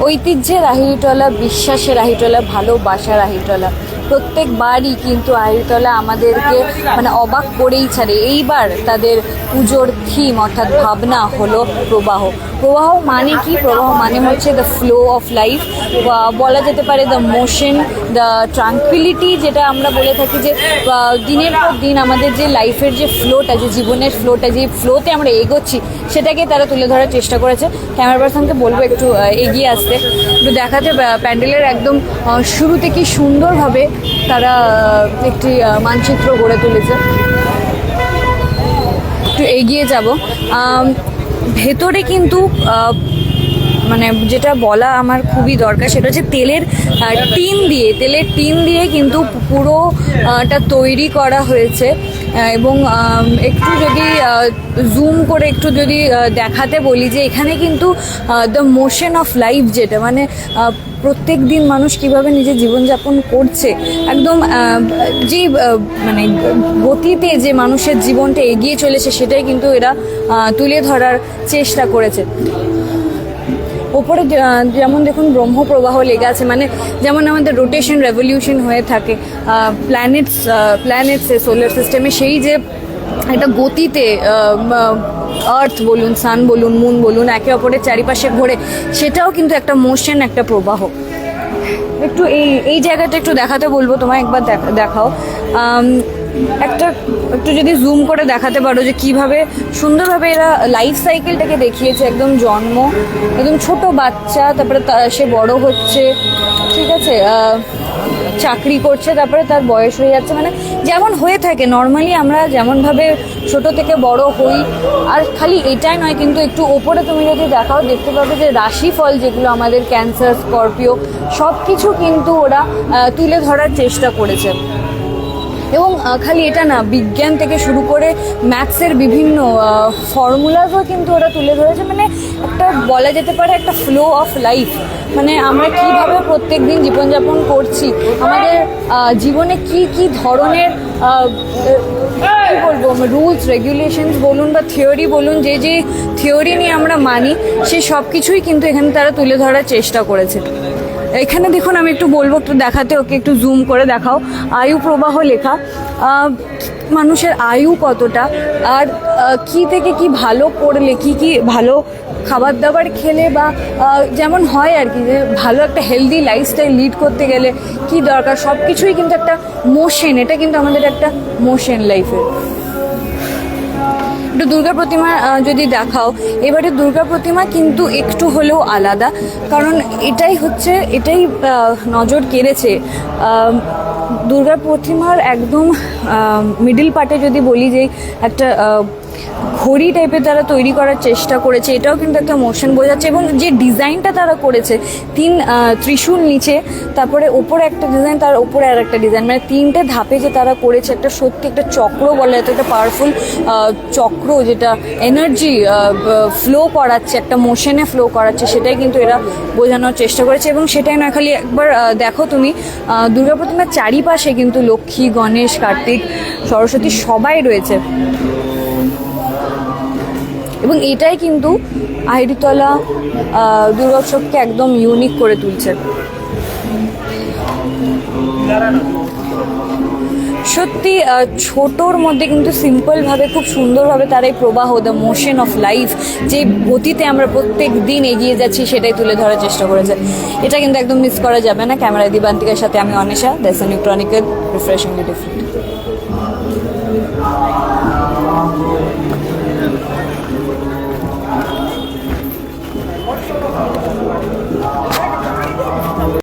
ঐতিহ্যের আহিটলা বিশ্বাসের আহিটলা ভালোবাসার আহিরীটলা প্রত্যেকবারই কিন্তু আহিরীটলা আমাদেরকে মানে অবাক করেই ছাড়ে। এইবার তাদের পুজোর থিম অর্থাৎ ভাবনা হলো প্রবাহ। প্রবাহ মানে কি? প্রবাহ মানে হচ্ছে দ্য ফ্লো অফ লাইফ বলা যেতে পারে দ্য মোশন দ্য ট্রাঙ্কুইলিটি যেটা আমরা বলে থাকি যে দিনের পর দিন আমাদের যে লাইফের যে ফ্লোটা যে জীবনের ফ্লোটা যে ফ্লোতে আমরা এগোচ্ছি, সেটাকে তারা তুলে ধরার চেষ্টা করেছে। ক্যামেরা পার্সনকে বলব একটু এগিয়ে আসতে। একটু দেখাতে প্যান্ডেলের একদম শুরুতে কি সুন্দরভাবে তারা একটি মানচিত্র গড়ে তুলেছে। একটু এগিয়ে যাব। ভেতরে কিন্তু মানে যেটা বলা আমার খুবই দরকার সেটা হচ্ছে তেলের টিন দিয়ে তেলের টিন দিয়ে কিন্তু পুরো আহ, টা তৈরি করা হয়েছে। এবং একটু যদি জুম করে একটু যদি দেখাতে বলি যে এখানে কিন্তু দ্য মোশন অফ লাইফ যেটা মানে প্রত্যেক দিন মানুষ কীভাবে নিজের জীবনযাপন করছে একদম যে মানে গতিতে যে মানুষের জীবনটা এগিয়ে চলেছে সেটাই কিন্তু এরা তুলে ধরার চেষ্টা করেছে। ওপরে যেমন দেখুন ব্রহ্মপ্রবাহ লেগে আছে মানে যেমন আমাদের রোটেশন রেভলিউশন হয়ে থাকে প্ল্যানেটস প্ল্যানেটসে সোলার সিস্টেমে সেই যে একটা গতিতে আর্থ বলুন সান বলুন মুন বলুন, একে অপরের চারিপাশে ঘোরে, সেটাও কিন্তু একটা মোশন একটা প্রবাহ। একটু এই এই জায়গাটা একটু দেখাতে বলব, তোমায় একবার দেখ- দেখাও। একটা, একটু যদি জুম করে দেখাতে পারো যে কীভাবে সুন্দরভাবে এরা লাইফ সাইকেলটাকে দেখিয়েছে, একদম জন্ম, একদম ছোট বাচ্চা, তারপরে সে বড় হচ্ছে, ঠিক আছে চাকরি করছে, তারপরে তার বয়স হয়ে যাচ্ছে মানে যেমন হয়ে থাকে নর্মালি আমরা যেমনভাবে ছোট থেকে বড় হই, আর খালি এটাই নয়, কিন্তু একটু ওপরে তুমি যদি দেখাও, দেখতে পাবে যে রাশিফল যেগুলো আমাদের ক্যান্সার স্করপিও সব কিছু কিন্তু ওরা তুলে ধরার চেষ্টা করেছে। এবং খালি এটা না, বিজ্ঞান থেকে শুরু করে ম্যাথসের বিভিন্ন ফর্মুলাসও কিন্তু ওরা তুলে ধরেছে। মানে একটা বলা যেতে পারে একটা ফ্লো অফ লাইফ মানে আমরা কীভাবে প্রত্যেক দিন জীবনযাপন করছি, আমাদের জীবনে কি কি ধরনের কি বলব রুলস রেগুলেশনস বলুন বা থিওরি বলুন, যে যে থিওরি নিয়ে আমরা মানি, সে সব কিছুই কিন্তু এখানে তারা তুলে ধরার চেষ্টা করেছে। এখানে দেখুন, আমি একটু বলব, একটু দেখাতে, ওকে একটু জুম করে দেখাও। আয়ু প্রবাহ লেখা। মানুষের আয়ু কতটা? আর কি থেকে কি ভালো করলে কি কি ভালো খাবার দাবার খেলে বা যেমন হয় আর কি, যে ভালো একটা হেলদি লাইফস্টাইল লিড করতে গেলে কি দরকার? সব কিছুই কিন্তু একটা মোশন এটা কিন্তু আমাদের একটা মোশন লাইফের একটু দুর্গা প্রতিমা যদি দেখাও, এবারে দুর্গা প্রতিমা কিন্তু একটু হলেও আলাদা। কারণ এটাই হচ্ছে, এটাই নজর কেড়েছে। দুর্গা প্রতিমার একদম মিডিল পার্টে যদি বলি যে একটা ঘড়ি টাইপের তারা তৈরি করার চেষ্টা করেছে, এটাও কিন্তু একটা মোশন বোঝাচ্ছে এবং যে ডিজাইনটা তারা করেছে, তিন ত্রিশূল নিচে, তারপরে ওপরে একটা ডিজাইন তার ওপরে আর একটা ডিজাইন মানে তিনটে ধাপে যে তারা করেছে, একটা সত্যি একটা চক্র বলে এত একটা পাওয়ারফুল চক্র যেটা এনার্জি ফ্লো করাচ্ছে, একটা মোশনে ফ্লো করাচ্ছে, সেটাই কিন্তু এরা বোঝানোর চেষ্টা করেছে এবং সেটাই না খালি একবার দেখো তুমি দুর্গা প্রতিমার চারিপাশে কিন্তু লক্ষ্মী, গণেশ, কার্তিক, সরস্বতী সবাই রয়েছে। এবং এটাই কিন্তু আহিরিতলা আহ, দুর্গোৎসবকে একদম ইউনিক করে তুলছে। সত্যি ছোটোর মধ্যে কিন্তু সিম্পলভাবে খুব সুন্দরভাবে তার এই প্রবাহ দ্য মোশন অফ লাইফ যে গতিতে আমরা প্রত্যেক দিন এগিয়ে যাচ্ছি সেটাই তুলে ধরার চেষ্টা করেছে। এটা কিন্তু একদম মিস করা যাবে না। ক্যামেরা দিবান্তিকার সাথে আমি অনিশা দ্যাস নিউট্রনিক্যাল রিফ্রেশিংলি ডিফারেন্ট الله